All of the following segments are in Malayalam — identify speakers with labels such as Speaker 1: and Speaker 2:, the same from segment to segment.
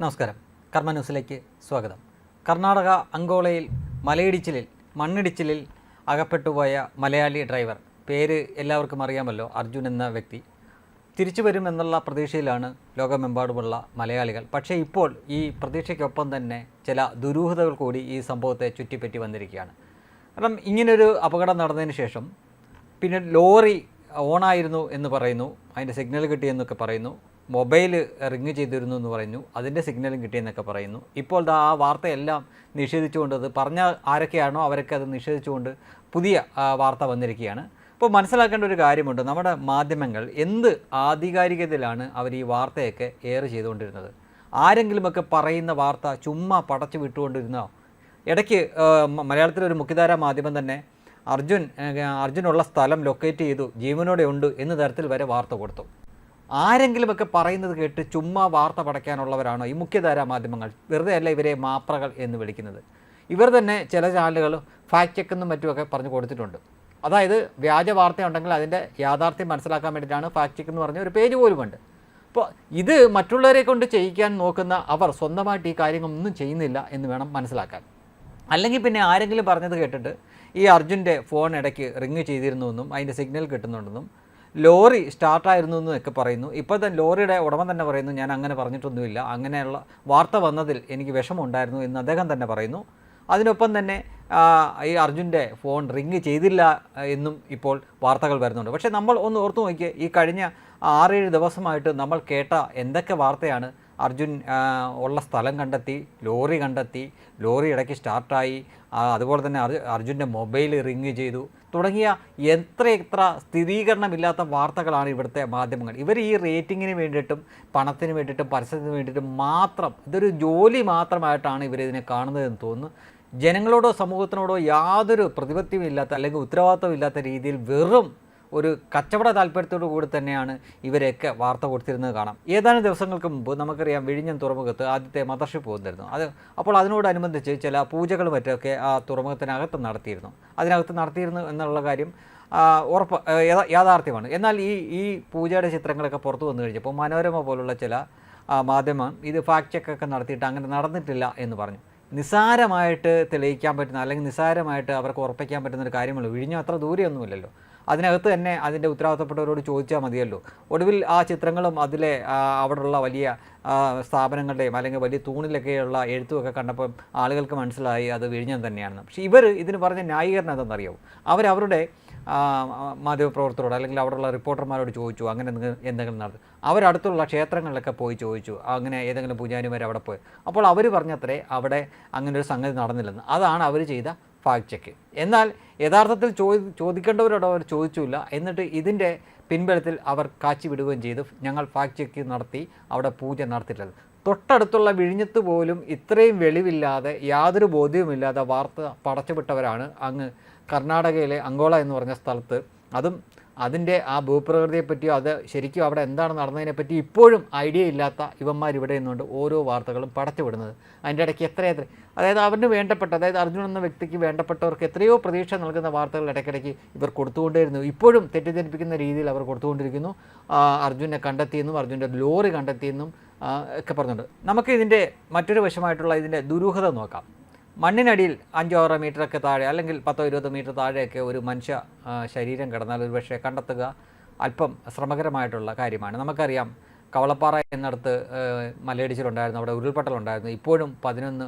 Speaker 1: നമസ്കാരം. കർമ്മ ന്യൂസിലേക്ക് സ്വാഗതം. കർണാടക അങ്കോളയിൽ മലയിടിച്ചിലിൽ മണ്ണിടിച്ചിലിൽ അകപ്പെട്ടുപോയ മലയാളി ഡ്രൈവർ. പേര് എല്ലാവർക്കും അറിയാമല്ലോ അർജുൻ എന്ന വ്യക്തി. തിരിച്ചു വരുമെന്നുള്ള പ്രതീക്ഷയിലാണ് ലോകമെമ്പാടുമുള്ള മലയാളികൾ. പക്ഷേ ഇപ്പോൾ ഈ പ്രതീക്ഷയ്ക്കൊപ്പം തന്നെ ചില ദുരൂഹതകൾ കൂടി ഈ സംഭവത്തെ ചുറ്റിപ്പറ്റി വന്നിരിക്കുകയാണ്. കാരണം ഇങ്ങനൊരു അപകടം നടന്നതിന് ശേഷം പിന്നെ ലോറി ഓണായിരുന്നു എന്ന് പറയുന്നു അതിന്റെ സിഗ്നൽ കിട്ടിയെന്നൊക്കെ പറയുന്നു. മൊബൈൽ റിങ് ചെയ്തിരുന്നു എന്ന് പറയുന്നു. അതിന്റെ സിഗ്നലും കിട്ടിയെന്നൊക്കെ പറയുന്നു. ഇപ്പോൾ ആ വാർത്തയെല്ലാം നിഷേധിച്ചുകൊണ്ട് അത് പറഞ്ഞ ആരൊക്കെയാണോ അവരൊക്കെ അത് നിഷേധിച്ചുകൊണ്ട് പുതിയ വാർത്ത വന്നിരിക്കുകയാണ്. ഇപ്പോൾ മനസ്സിലാക്കേണ്ട ഒരു കാര്യമുണ്ട്. നമ്മുടെ മാധ്യമങ്ങൾ എന്ത് ആധികാരികതയിലാണ് അവർ ഈ വാർത്തയൊക്കെ എയർ ചെയ്തുകൊണ്ടിരുന്നത്? ആരെങ്കിലുമൊക്കെ പറയുന്ന വാർത്ത ചുമ്മാ പടച്ചു വിട്ടുകൊണ്ടിരുന്നോ? ഇടയ്ക്ക് മലയാളത്തിലെ ഒരു മുഖ്യധാരാ മാധ്യമം തന്നെ അർജുൻ അർജുനുള്ള സ്ഥലം ലൊക്കേറ്റ് ചെയ്തു ജീവനോടെ ഉണ്ട് എന്ന തരത്തിൽ വരെ വാർത്ത കൊടുത്തു. ആരെങ്കിലുമൊക്കെ പറയുന്നത് കേട്ട് ചുമ്മാ വാർത്ത പടയ്ക്കാനുള്ളവരാണോ ഈ മുഖ്യധാരാ മാധ്യമങ്ങൾ? വെറുതെ അല്ല ഇവരെ മാപ്രകൾ എന്ന് വിളിക്കുന്നത്. ഇവർ തന്നെ ചില ചാനലുകൾ ഫാക്ട് ചെക്കെന്നും മറ്റുമൊക്കെ പറഞ്ഞു കൊടുത്തിട്ടുണ്ട്. അതായത് വ്യാജ വാർത്ത ഉണ്ടെങ്കിൽ അതിന്റെ യാഥാർത്ഥ്യം മനസ്സിലാക്കാൻ വേണ്ടിയിട്ടാണ് ഫാക്ട് ചെക്ക് എന്ന് പറഞ്ഞ ഒരു പേജ് പോലുമുണ്ട് അപ്പോൾ ഇത് മറ്റുള്ളവരെ കൊണ്ട് ചെയ്യിക്കാൻ നോക്കുന്ന അവർ സ്വന്തമായിട്ട് ഈ കാര്യങ്ങളൊന്നും ചെയ്യുന്നില്ല എന്ന് വേണം മനസ്സിലാക്കാൻ. അല്ലെങ്കിൽ പിന്നെ ആരെങ്കിലും പറഞ്ഞത് കേട്ടിട്ട് ഈ അർജുന്റെ ഫോൺ ഇടയ്ക്ക് റിങ് ചെയ്തിരുന്നുവെന്നും അതിന്റെ സിഗ്നൽ കിട്ടുന്നുണ്ടെന്നും ലോറി സ്റ്റാർട്ടായിരുന്നു എന്നൊക്കെ പറയുന്നു. ഇപ്പോൾ തന്നെ ലോറിയുടെ ഉടമ തന്നെ പറയുന്നു ഞാൻ അങ്ങനെ പറഞ്ഞിട്ടൊന്നുമില്ല. അങ്ങനെയുള്ള വാർത്ത വന്നതിൽ എനിക്ക് വിഷമമുണ്ടായിരുന്നു എന്ന് അദ്ദേഹം തന്നെ പറയുന്നു. അതിനൊപ്പം തന്നെ ഈ അർജുന്റെ ഫോൺ റിങ് ചെയ്തില്ല എന്നും ഇപ്പോൾ വാർത്തകൾ വരുന്നുണ്ട്. പക്ഷേ നമ്മൾ ഒന്ന് ഓർത്തു നോക്കിയേ ഈ കഴിഞ്ഞ ആറേഴ് ദിവസമായിട്ട് നമ്മൾ കേട്ട എന്തൊക്കെ വാർത്തയാണ് അർജുൻ ഉള്ള സ്ഥലം കണ്ടെത്തി ലോറി കണ്ടെത്തി ലോറി ഇടയ്ക്ക് സ്റ്റാർട്ടായി അതുപോലെ തന്നെ അർജു അർജുന്റെ മൊബൈൽ റിങ് ചെയ്തു തുടങ്ങിയ എത്ര എത്ര സ്ഥിരീകരണമില്ലാത്ത വാർത്തകളാണ് ഇവിടുത്തെ മാധ്യമങ്ങൾ. ഇവർ ഈ റേറ്റിങ്ങിന് വേണ്ടിയിട്ടും പണത്തിന് വേണ്ടിയിട്ടും പരസ്യത്തിന് വേണ്ടിയിട്ടും മാത്രം ഇതൊരു ജോലി മാത്രമായിട്ടാണ് ഇവരിതിനെ കാണുന്നതെന്ന് തോന്നുന്നു. ജനങ്ങളോടോ സമൂഹത്തിനോടോ യാതൊരു പ്രതിപത്തിയും ഇല്ലാത്ത അല്ലെങ്കിൽ ഉത്തരവാദിത്വം ഇല്ലാത്ത രീതിയിൽ വെറും ഒരു കച്ചവട താല്പര്യത്തോടു കൂടി തന്നെയാണ് ഇവരെയൊക്കെ വാർത്ത കൊടുത്തിരുന്നത് കാണാം. ഏതാനും ദിവസങ്ങൾക്ക് മുമ്പ് നമുക്കറിയാം വിഴിഞ്ഞം തുറമുഖത്ത് ആദ്യത്തെ മദർഷിപ്പ് വന്നിരുന്നു അത് അപ്പോൾ അതിനോടനുബന്ധിച്ച് ചില പൂജകളും മറ്റൊക്കെ ആ തുറമുഖത്തിനകത്ത് നടത്തിയിരുന്നു. അതിനകത്ത് നടത്തിയിരുന്നു എന്നുള്ള കാര്യം ഉറപ്പ് യാഥാർത്ഥ്യമാണ്. എന്നാൽ ഈ ഈ പൂജയുടെ ചിത്രങ്ങളൊക്കെ പുറത്തു വന്നു കഴിഞ്ഞപ്പോൾ മനോരമ പോലുള്ള ചില മാധ്യമം ഇത് ഫാക്ട് ചെക്കൊക്കെ നടത്തിയിട്ട് അങ്ങനെ നടന്നിട്ടില്ല എന്ന് പറഞ്ഞു. നിസ്സാരമായിട്ട് തെളിയിക്കാൻ പറ്റുന്ന അല്ലെങ്കിൽ നിസ്സാരമായിട്ട് അവർക്ക് ഉറപ്പിക്കാൻ പറ്റുന്ന ഒരു കാര്യമുള്ളൂ. വിഴിഞ്ഞ അത്ര ദൂരെയൊന്നുമില്ലല്ലോ. അതിനകത്ത് തന്നെ അതിന്റെ ഉത്തരവാദിത്തപ്പെട്ടവരോട് ചോദിച്ചാൽ മതിയല്ലോ. ഒടുവിൽ ആ ചിത്രങ്ങളും അതിലെ അവിടെയുള്ള വലിയ സ്ഥാപനങ്ങളുടെയും അല്ലെങ്കിൽ വലിയ തൂണിലൊക്കെയുള്ള എഴുത്തുമൊക്കെ കണ്ടപ്പം ആളുകൾക്ക് മനസ്സിലായി അത് വിഴിഞ്ഞം തന്നെയാണെന്ന്. പക്ഷേ ഇവർ ഇതിന് പറഞ്ഞ ന്യായീകരണം എന്തെന്നറിയാവും അവരവരുടെ മാധ്യമപ്രവർത്തകരോട് അല്ലെങ്കിൽ അവിടെയുള്ള റിപ്പോർട്ടർമാരോട് ചോദിച്ചു അങ്ങനെ എന്തെങ്കിലും നടത്തും അവരടുത്തുള്ള ക്ഷേത്രങ്ങളിലൊക്കെ പോയി ചോദിച്ചു അങ്ങനെ ഏതെങ്കിലും പൂജാരിമാർ അവിടെ പോയി? അപ്പോൾ അവർ പറഞ്ഞത്രേ അവിടെ അങ്ങനെ ഒരു സംഗതി നടന്നില്ലെന്ന്. അതാണ് അവർ ചെയ്ത ഫാക്ട് ചെക്ക്. എന്നാൽ യഥാർത്ഥത്തിൽ ചോദി ചോദിക്കേണ്ടവരോട് അവർ ചോദിച്ചില്ല. എന്നിട്ട് ഇതിന്റെ പിൻബലത്തിൽ അവർ കാച്ചി വിടുകയും ചെയ്തു. ഞങ്ങൾ ഫാക്ട് ചെക്ക് നടത്തി അവിടെ പൂജ നടത്തിയിട്ടത് തൊട്ടടുത്തുള്ള വിഴിഞ്ഞത്ത് പോലും ഇത്രയും വെളിവില്ലാതെ യാതൊരു ബോധ്യവുമില്ലാതെ വാർത്ത പടച്ചുവിട്ടവരാണ് അങ്ങ് കർണാടകയിലെ അങ്കോള എന്ന് പറഞ്ഞ സ്ഥലത്ത് അതും അതിന്റെ ആ ഭൂപ്രകൃതിയെപ്പറ്റിയോ അത് ശരിക്കും അവിടെ എന്താണ് നടന്നതിനെപ്പറ്റി ഇപ്പോഴും ഐഡിയ ഇല്ലാത്ത ഇവന്മാർ ഇവിടെ നിന്നുകൊണ്ട് ഓരോ വാർത്തകളും പടച്ചുവിടുന്നത് അതിന്റെ ഇടയ്ക്ക് എത്ര എത്ര അതായത് അവന് വേണ്ടപ്പെട്ട അതായത് അർജുൻ എന്ന വ്യക്തിക്ക് വേണ്ടപ്പെട്ടവർക്ക് എത്രയോ പ്രതീക്ഷ നൽകുന്ന വാർത്തകൾ ഇടയ്ക്കിടയ്ക്ക് ഇവർ കൊടുത്തുകൊണ്ടേയിരുന്നു. ഇപ്പോഴും തെറ്റിദ്ധരിപ്പിക്കുന്ന രീതിയിൽ അവർ കൊടുത്തുകൊണ്ടിരിക്കുന്നു. അർജുനെ കണ്ടെത്തിയെന്നും അർജുന്റെ ലോറി കണ്ടെത്തിയെന്നും ഒക്കെ പറഞ്ഞിട്ടുണ്ട് നമുക്ക് ഇതിന്റെ മറ്റൊരു വശമായിട്ടുള്ള ഇതിന്റെ ദുരൂഹത നോക്കാം. മണ്ണിനടിയിൽ അഞ്ചോ ആറോ മീറ്ററൊക്കെ താഴെ അല്ലെങ്കിൽ പത്തോ ഇരുപതോ മീറ്റർ താഴെയൊക്കെ ഒരു മനുഷ്യ ശരീരം കിടന്നാൽ ഒരു പക്ഷേ കണ്ടെത്തുക അല്പം ശ്രമകരമായിട്ടുള്ള കാര്യമാണ്. നമുക്കറിയാം കവളപ്പാറ എന്നിടത്ത് മലയിടിച്ചിലുണ്ടായിരുന്നു അവിടെ ഉരുൾപൊട്ടലുണ്ടായിരുന്നു. ഇപ്പോഴും പതിനൊന്ന്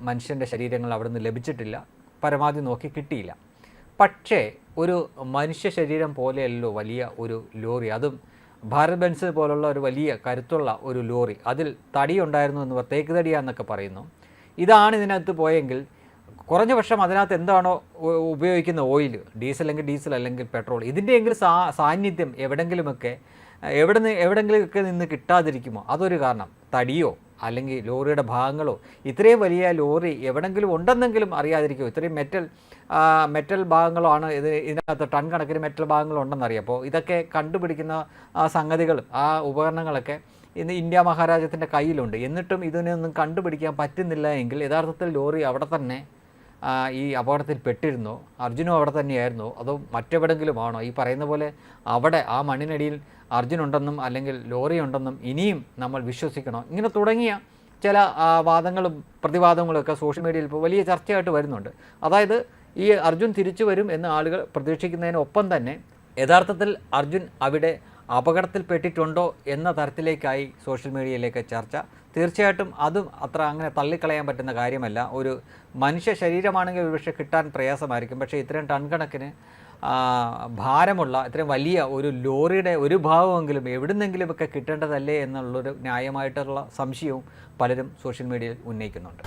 Speaker 1: മനുഷ്യന്റെ ശരീരങ്ങൾ അവിടുന്ന് ലഭിച്ചിട്ടില്ല. പരമാവധി നോക്കി കിട്ടിയില്ല. പക്ഷേ ഒരു മനുഷ്യ ശരീരം പോലെയല്ലോ വലിയ ഒരു ലോറി. അതും ഭാരത് ബെൻസ് പോലുള്ള ഒരു വലിയ കരുത്തുള്ള ഒരു ലോറി. അതിൽ തടിയുണ്ടായിരുന്നു എന്ന് തേക്ക് തടിയാന്നൊക്കെ പറയുന്നു. ഇതാണ് ഇതിനകത്ത് പോയെങ്കിൽ കുറഞ്ഞ പക്ഷം അതിനകത്ത് എന്താണോ ഉപയോഗിക്കുന്ന ഓയിൽ ഡീസൽ അല്ലെങ്കിൽ ഡീസൽ അല്ലെങ്കിൽ പെട്രോൾ ഇതിന്റെയെങ്കിലും സാ സാന്നിധ്യം എവിടെങ്കിലുമൊക്കെ എവിടെ നിന്ന് എവിടെങ്കിലുമൊക്കെ നിന്ന് കിട്ടാതിരിക്കുമോ? അതൊരു കാരണം. തടിയോ അല്ലെങ്കിൽ ലോറിയുടെ ഭാഗങ്ങളോ ഇത്രയും വലിയ ലോറി എവിടെങ്കിലും ഉണ്ടെന്നെങ്കിലും അറിയാതിരിക്കുമോ? ഇത്രയും മെറ്റൽ മെറ്റൽ ഭാഗങ്ങളോ ആണ് ഇത് ഇതിനകത്ത് ടൺ കണക്കിന് മെറ്റൽ ഭാഗങ്ങളുണ്ടെന്നറിയാം അപ്പോൾ ഇതൊക്കെ കണ്ടുപിടിക്കുന്ന സംഗതികൾ ആ ഉപകരണങ്ങളൊക്കെ ഇന്ന് ഇന്ത്യ മഹാരാജ്യത്തിന്റെ കയ്യിലുണ്ട്. എന്നിട്ടും ഇതിനൊന്നും കണ്ടുപിടിക്കാൻ പറ്റുന്നില്ല എങ്കിൽ യഥാർത്ഥത്തിൽ ലോറി അവിടെ തന്നെ ഈ അപകടത്തിൽ പെട്ടിരുന്നോ. അർജുനും അവിടെ തന്നെയായിരുന്നോ. അതോ മറ്റെവിടെങ്കിലും ആണോ ഈ പറയുന്ന പോലെ അവിടെ ആ മണ്ണിനടിയിൽ അർജുൻ ഉണ്ടെന്നും അല്ലെങ്കിൽ ലോറി ഉണ്ടെന്നും ഇനിയും നമ്മൾ വിശ്വസിക്കണോ. ഇങ്ങനെ തുടങ്ങിയ ചില വാദങ്ങളും പ്രതിവാദങ്ങളും ഒക്കെ സോഷ്യൽ മീഡിയയിൽ ഇപ്പോൾ വലിയ ചർച്ചയായിട്ട് വരുന്നുണ്ട്. അതായത് ഈ അർജുൻ തിരിച്ചു വരും എന്ന് ആളുകൾ പ്രതീക്ഷിക്കുന്നതിനൊപ്പം തന്നെ യഥാർത്ഥത്തിൽ അർജുൻ അവിടെ അപകടത്തിൽപ്പെട്ടിട്ടുണ്ടോ എന്ന തരത്തിലേക്കായി സോഷ്യൽ മീഡിയയിലേക്ക് ചർച്ച. തീർച്ചയായിട്ടും അതും അത്ര അങ്ങനെ തള്ളിക്കളയാൻ പറ്റുന്ന കാര്യമല്ല. ഒരു മനുഷ്യ ശരീരമാണെങ്കിൽ ഒരുപക്ഷെ കിട്ടാൻ പ്രയാസമായിരിക്കും. പക്ഷേ ഇത്രയും ടൺ കണക്കിന് ഭാരമുള്ള ഇത്രയും വലിയ ഒരു ലോറിയുടെ ഒരു ഭാഗമെങ്കിലും എവിടുന്നെങ്കിലുമൊക്കെ കിട്ടേണ്ടതല്ലേ എന്നുള്ളൊരു ന്യായമായിട്ടുള്ള സംശയവും പലരും സോഷ്യൽ മീഡിയയിൽ ഉന്നയിക്കുന്നുണ്ട്.